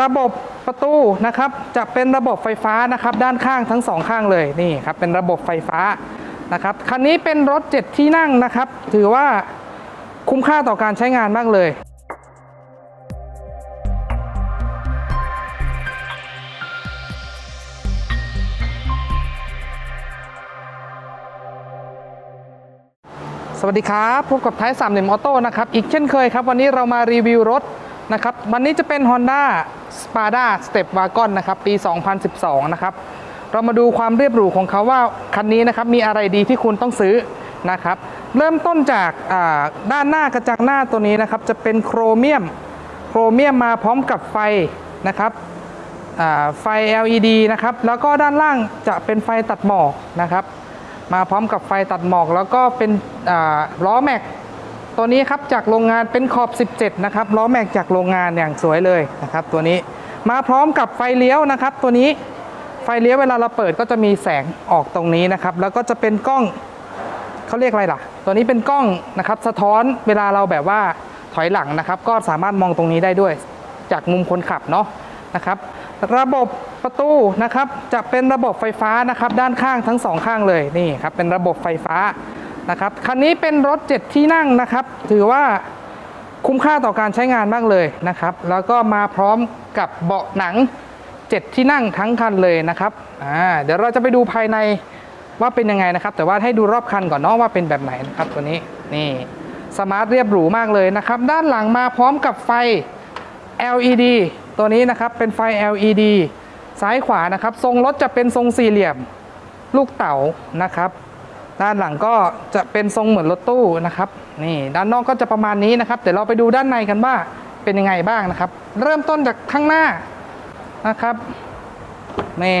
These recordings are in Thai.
ระบบประตูนะครับจะเป็นระบบไฟฟ้านะครับด้านข้างทั้งสองข้างเลยนี่ครับเป็นระบบไฟฟ้านะครับคันนี้เป็นรถ 7 ที่นั่งนะครับ ถือว่าคุ้มค่าต่อการใช้งานมากเลยสวัสดีครับ พบกับท้ายสามเหลี่ยมออโต้นะครับ อีกเช่นเคยครับ วันนี้เรามารีวิวรถ นะครับวันนี้จะเป็น Honda Spada Step Wagon นะครับปี 2012 นะครับเรามาดูความเรียบหรูของเขาว่าคันนี้นะครับมีอะไรดีที่คุณต้องซื้อนะครับเริ่มต้นจากด้านหน้ากระจังหน้าตัวนี้นะครับจะเป็นโครเมียมโครเมียมมาพร้อมกับไฟนะครับไฟ LED นะครับแล้วก็ด้านล่างจะเป็นไฟตัดหมอกนะครับมาพร้อมกับไฟตัดหมอก แล้วก็เป็นล้อแม็ก ตัวนี้ครับจากโรงงานเป็นขอบ 17 นะครับล้อแม็กจากโรงงานอย่างสวยเลยนะครับ ตัวนี้มาพร้อมกับไฟเลี้ยวนะครับ ตัวนี้ไฟเลี้ยวเวลาเราเปิดก็จะมีแสงออกตรงนี้นะครับ แล้วก็จะเป็นกล้องเขาเรียกอะไรล่ะ ตัวนี้เป็นกล้องนะครับ สะท้อนเวลาเราแบบว่าถอยหลังนะครับ ก็สามารถมองตรงนี้ได้ด้วย จากมุมคนขับเนาะนะครับ ระบบประตูนะครับจะเป็นระบบไฟฟ้านะครับ ด้านข้างทั้งสองข้างเลยนี่ครับเป็นระบบไฟฟ้า นะครับคันนี้เป็นรถ 7 ที่นั่งนะครับ ถือว่าคุ้มค่าต่อการใช้งานมากเลยนะครับ แล้วก็มาพร้อมกับเบาะหนัง 7 ที่นั่งทั้งคันเลยนะครับอ่าเดี๋ยวเราจะไปดูภายในว่าเป็นยังไงนะครับ แต่ว่าให้ดูรอบคันก่อนเนาะว่าเป็นแบบไหนนะครับตัวนี้นี่สมาร์ทเรียบหรูมากเลยนะครับ ด้านหลังมาพร้อมกับไฟ LED ตัวนี้นะครับเป็นไฟ LED ซ้ายขวานะครับ ทรงรถจะเป็นทรงสี่เหลี่ยม ลูกเต๋านะครับ ด้านหลังก็จะเป็นทรงเหมือนรถตู้นะครับนี่ด้านนอกก็จะประมาณนี้นะครับเดี๋ยวเราไปดูด้านในกันว่าเป็นยังไงบ้างนะครับ เริ่มต้นจากข้างหน้านะครับนี่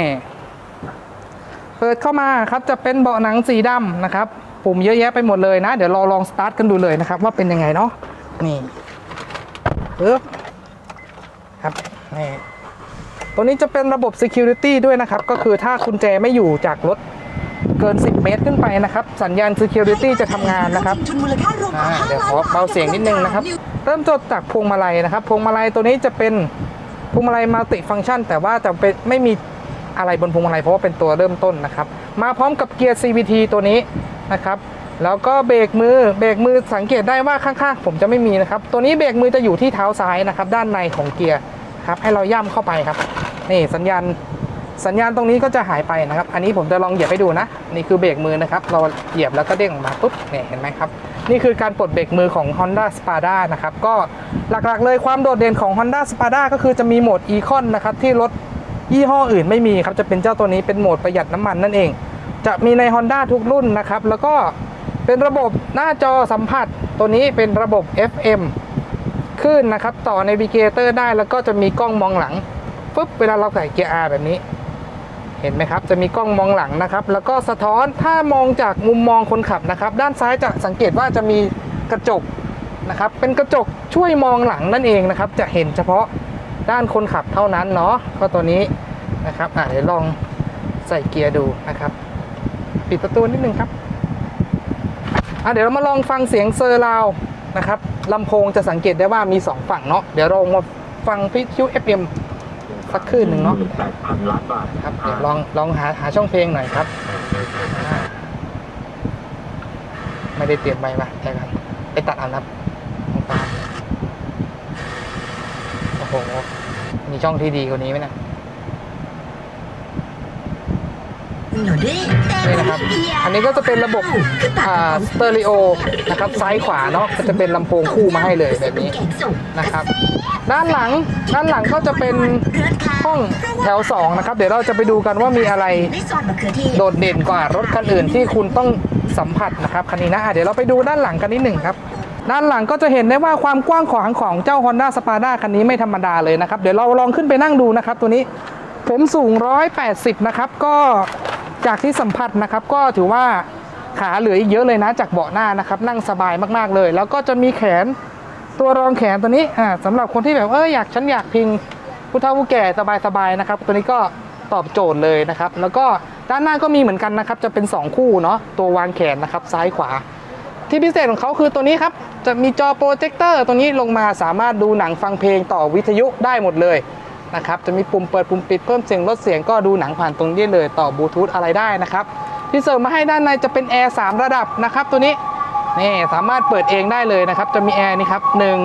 เปิดเข้ามาครับจะเป็นเบาะหนังสีดำนะครับปุ่มเยอะแยะไปหมดเลยนะ เดี๋ยวเราลองสตาร์ทกันดูเลยนะครับ ว่าเป็นยังไงเนาะนี่ปึ๊บครับนี่ตัวนี้จะเป็นระบบ Security ด้วยนะครับ ก็คือถ้ากุญแจไม่อยู่จากรถ เกิน 10 เมตรขึ้นไปนะครับ สัญญาณ Security จะทำงานนะครับทุนมูลค่ารวมกอ่าว่า5เดี๋ยวล้านขอเบาเสียงนิดนึงนะครับ เริ่มต้นจากพวงมาลัยนะครับ พวงมาลัยตัวนี้จะเป็นพวงมาลัยมัลติฟังก์ชัน แต่ว่าจะเป็นไม่มีอะไรบนพวงมาลัยเพราะว่าเป็นตัวเริ่มต้นนะครับ มาพร้อมกับเกียร์ CVT ตัวนี้นะครับ แล้วก็เบรกมือ เบรกมือสังเกตได้ว่าข้างๆ ผมจะไม่มีนะครับ ตัวนี้เบรกมือจะอยู่ที่เท้าซ้ายนะครับ ด้านในของเกียร์ครับ ให้เราย่ำเข้าไปครับ นี่สัญญาณ สัญญาณตรงนี้ก็จะหายไปนะครับ อันนี้ผมจะลองเหยียบให้ดูนะ นี่คือเบรกมือนะครับ เราเหยียบแล้วก็เด้งออกมาปุ๊บ เนี่ยเห็นไหมครับ นี่คือการปลดเบรกมือของ Honda Spada นะครับ ก็หลักๆเลยความโดดเด่นของ Honda Spada ก็คือจะมีโหมด Econ นะครับที่รถยี่ห้ออื่นไม่มีครับ จะเป็นเจ้าตัวนี้เป็นโหมดประหยัดน้ำมันนั่นเอง จะมีใน Honda ทุกรุ่นนะครับ แล้วก็เป็นระบบหน้าจอสัมผัส ตัวนี้เป็นระบบ FM ขึ้นนะครับ ต่อ Navigator ได้แล้วก็จะมีกล้องมองหลังปุ๊บเวลาเราใส่เกียร์ R แบบนี้ เห็นไหมครับ จะมีกล้องมองหลังนะครับ แล้วก็สะท้อนถ้ามองจากมุมมองคนขับนะครับ ด้านซ้ายจะสังเกตว่าจะมีกระจกนะครับ เป็นกระจกช่วยมองหลังนั่นเองนะครับ จะเห็นเฉพาะด้านคนขับเท่านั้นเนาะก็ตัวนี้นะครับอะเดี๋ยวลองใส่เกียร์ดูนะครับ ปิดประตูนิดนึงครับอะเดี๋ยวเรามาลองฟังเสียงเซอร์ราวด์นะครับลำโพงจะสังเกตได้ว่ามีสองฝั่งเนาะเดี๋ยวเรามาฟังพิทิว FM สักคลื่นหนึ่งเนาะแปดพันล้านบาทครับเดี๋ยวลองลองหาหาช่องเพลงหน่อยครับอ่าไม่ได้เตรียมไปมาใช่ครับไปตัดเอานะครับตรงกลางโอ้โหมีช่องที่ดีกว่านี้ไหมเนะหนูดินี่นะครับ อันนี้ก็จะเป็นระบบอ่าสเตอริโอนะครับ ซ้ายขวาเนาะก็จะเป็นลำโพงคู่มาให้เลยแบบนี้นะครับ ด้านหลังด้านหลังก็จะเป็นห้องแถวสองนะครับ เดี๋ยวเราจะไปดูกันว่ามีอะไรโดดเด่นกว่ารถคันอื่นที่คุณต้องสัมผัสนะครับคันนี้นะอะเดี๋ยวเราไปดูด้านหลังกันนิดหนึ่งครับด้านหลังก็จะเห็นได้ว่าความกว้างขวางของเจ้า Honda Spada คันนี้ไม่ธรรมดาเลยนะครับ เดี๋ยวเราลองขึ้นไปนั่งดูนะครับ ตัวนี้ผมสูง 180 นะครับ ก็จากที่สัมผัสนะครับ ก็ถือว่าขาเหลืออีกเยอะเลยนะจากเบาะหน้านะครับ นั่งสบายมากๆเลย แล้วก็จะมีแขน ตัวรองแขนตัวนี้อ่าสำหรับคนที่แบบเอออยากฉันอยากพิงผู้เฒ่าผู้แก่สบายๆนะครับ ตัวนี้ก็ตอบโจทย์เลยนะครับ แล้วก็ด้านหน้าก็มีเหมือนกันนะครับ จะเป็น 2 คู่เนาะตัววางแขนนะครับซ้ายขวา ที่พิเศษของเขาคือตัวนี้ครับ จะมีจอโปรเจคเตอร์ตัวนี้ลงมาสามารถดูหนังฟังเพลงต่อวิทยุได้หมดเลยนะครับจะมีปุ่มเปิดปุ่มปิดเพิ่มเสียงลดเสียงก็ดูหนังผ่านตรงนี้เลยต่อบลูทูธอะไรได้นะครับที่เสริมมาให้ด้านในจะเป็นแอร์3ระดับนะครับตัวนี้ นี่สามารถเปิดเองได้เลยนะครับ จะมีแอร์นี่ครับหนึ่ง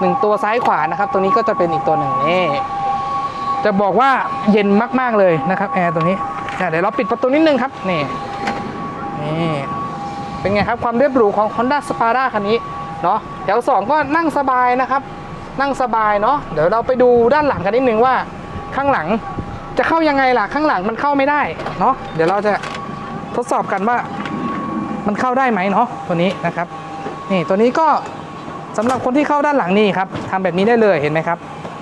หนึ่งตัวซ้ายขวานะครับตัวนี้ก็จะเป็นอีกตัวหนึ่งนี่จะบอกว่าเย็นมากๆเลยนะครับแอร์ตัวนี้เดี๋ยวเราปิดประตูนิดนึงครับนี่นี่เป็นไงครับความเรียบหรูของ Honda Spada คันนี้เนาะแถวสองก็นั่งสบายนะครับ นั่งสบายเนาะเดี๋ยวเราไปดูด้านหลังกันนิดนึงว่า ข้างหลังจะเข้ายังไงล่ะข้างหลังมันเข้าไม่ได้เนาะเดี๋ยวเราจะทดสอบกันว่า มันเข้าได้ไหมเนาะตัวนี้นะครับนี่ตัวนี้ก็สำหรับคนที่เข้าด้านหลังนี่ครับทำแบบนี้ได้เลยเห็นไหมครับ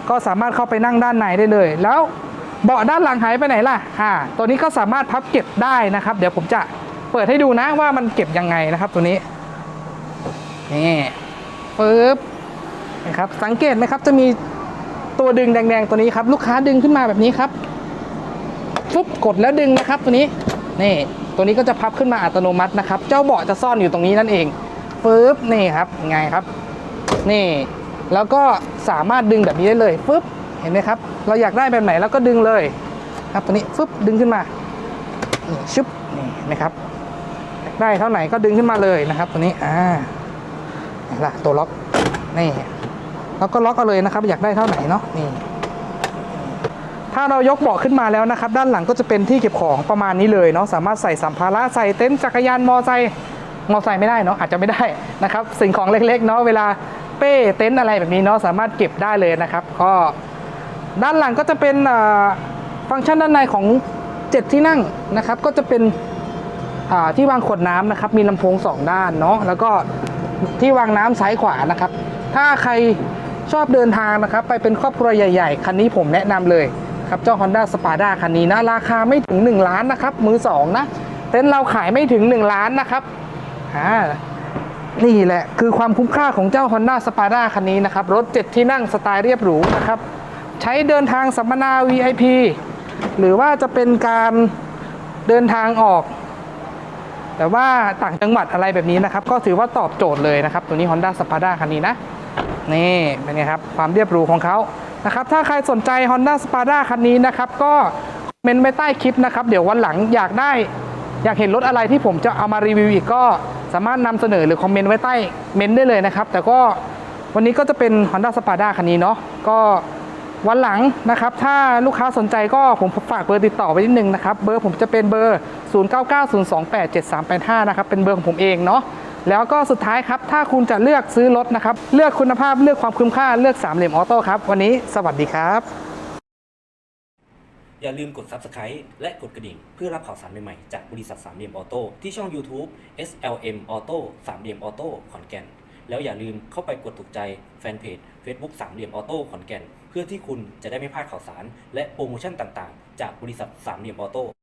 ก็สามารถเข้าไปนั่งด้านในได้เลย แล้วเบาะด้านหลังหายไปไหนล่ะอ่าตัวนี้ก็สามารถพับเก็บได้นะครับ เดี๋ยวผมจะเปิดให้ดูนะว่ามันเก็บยังไงนะครับตัวนี้นี่ปึ๊บนะครับสังเกตไหมครับจะมีตัวดึงแดงๆตัวนี้ครับลูกค้าดึงขึ้นมาแบบนี้ครับฟุ๊บกดแล้วดึงนะครับตัวนี้ นี่ตัวนี้ก็จะพับขึ้นมาอัตโนมัตินะครับ เจ้าเบาะจะซ่อนอยู่ตรงนี้นั่นเองปึ๊บนี่ครับไงครับ นี่ แล้วก็สามารถดึงแบบนี้ได้เลยปึ๊บเห็นไหมครับ เราอยากได้แบบไหนแล้วก็ดึงเลย ครับตัวนี้ฟึบดึงขึ้นมานี่ชึบนี่เห็นไหมครับ ได้เท่าไหร่ก็ดึงขึ้นมาเลยนะครับตัวนี้อ่านี่ละตัวล็อกนี่แล้วก็ล็อกเอาเลยนะครับ อยากได้เท่าไหร่เนาะนี่ ถ้าเรายกเบาะขึ้นมาแล้วนะครับ ด้านหลังก็จะเป็นที่เก็บของประมาณนี้เลยเนาะสามารถใส่สัมภาระใส่เต็นท์จักรยานมอไซค์มอไซค์ไม่ได้เนาะอาจจะไม่ได้นะครับ สิ่งของเล็กๆเนาะเวลาเป้เต็นท์อะไรแบบนี้เนาะสามารถเก็บได้เลยนะครับ ก็ด้านหลังก็จะเป็นฟังก์ชันด้านในของ 7 ที่นั่งนะครับ ก็จะเป็นที่วางขวดน้ำนะครับ มีลำโพงสองด้านเนาะแล้วก็ที่วางน้ำซ้ายขวานะครับ ถ้าใครชอบเดินทางนะครับ ไปเป็นครอบครัวใหญ่ ๆ คันนี้ผมแนะนำเลย ครับเจ้า Honda Spada คันนี้นะ ราคาไม่ถึง 1 ล้านนะครับ มือ 2 นะ เต็นท์เราขายไม่ถึง 1 ล้านนะครับอ่านี่แหละคือความคุ้มค่าของเจ้า Honda Spada คันนี้นะครับ รถ 7 ที่นั่งสไตล์เรียบหรูนะครับ ใช้เดินทางสัมมนา VIP หรือว่าจะเป็นการเดินทางออก แต่ว่าต่างจังหวัดอะไรแบบนี้นะครับ ก็ถือว่าตอบโจทย์เลยนะครับ ตัวนี้ Honda Spada คันนี้นะนี่เป็นไงครับ ความเรียบหรูของเขา นะครับถ้าใครสนใจ Honda Spada คันนี้นะครับก็คอมเมนต์ไว้ใต้คลิปนะครับ เดี๋ยววันหลังอยากได้อยากเห็นรถอะไรที่ผมจะเอามารีวิวอีกก็สามารถนำเสนอหรือคอมเมนต์ไว้ใต้เมนต์ได้เลยนะครับ แต่ก็วันนี้ก็จะเป็น Honda Spada คันนี้เนาะก็วันหลังนะครับ ถ้าลูกค้าสนใจก็ผมฝากเบอร์ติดต่อไว้นิดนึงนะครับ เบอร์ผมจะเป็นเบอร์ 0990287385 นะครับ เป็นเบอร์ของผมเองเนาะ แล้วก็สุดท้ายครับ ถ้าคุณจะเลือกซื้อรถนะครับ เลือกคุณภาพเลือกความคุ้มค่าเลือกสามเหลี่ยมออโต้ครับ วันนี้สวัสดีครับ อย่าลืมกด Subscribe และกดกระดิ่ง เพื่อรับข่าวสารใหม่ๆ จากบริษัทสามเหลี่ยมออโต้ที่ช่อง YouTube SLM Auto สามเหลี่ยมออโต้ขอนแก่น แล้วอย่าลืมเข้าไปกดถูกใจแฟนเพจ Facebook สามเหลี่ยมออโต้ขอนแก่น เพื่อที่คุณจะได้ไม่พลาดข่าวสาร และโปรโมชั่นต่างๆ จากบริษัทสามเหลี่ยมออโต้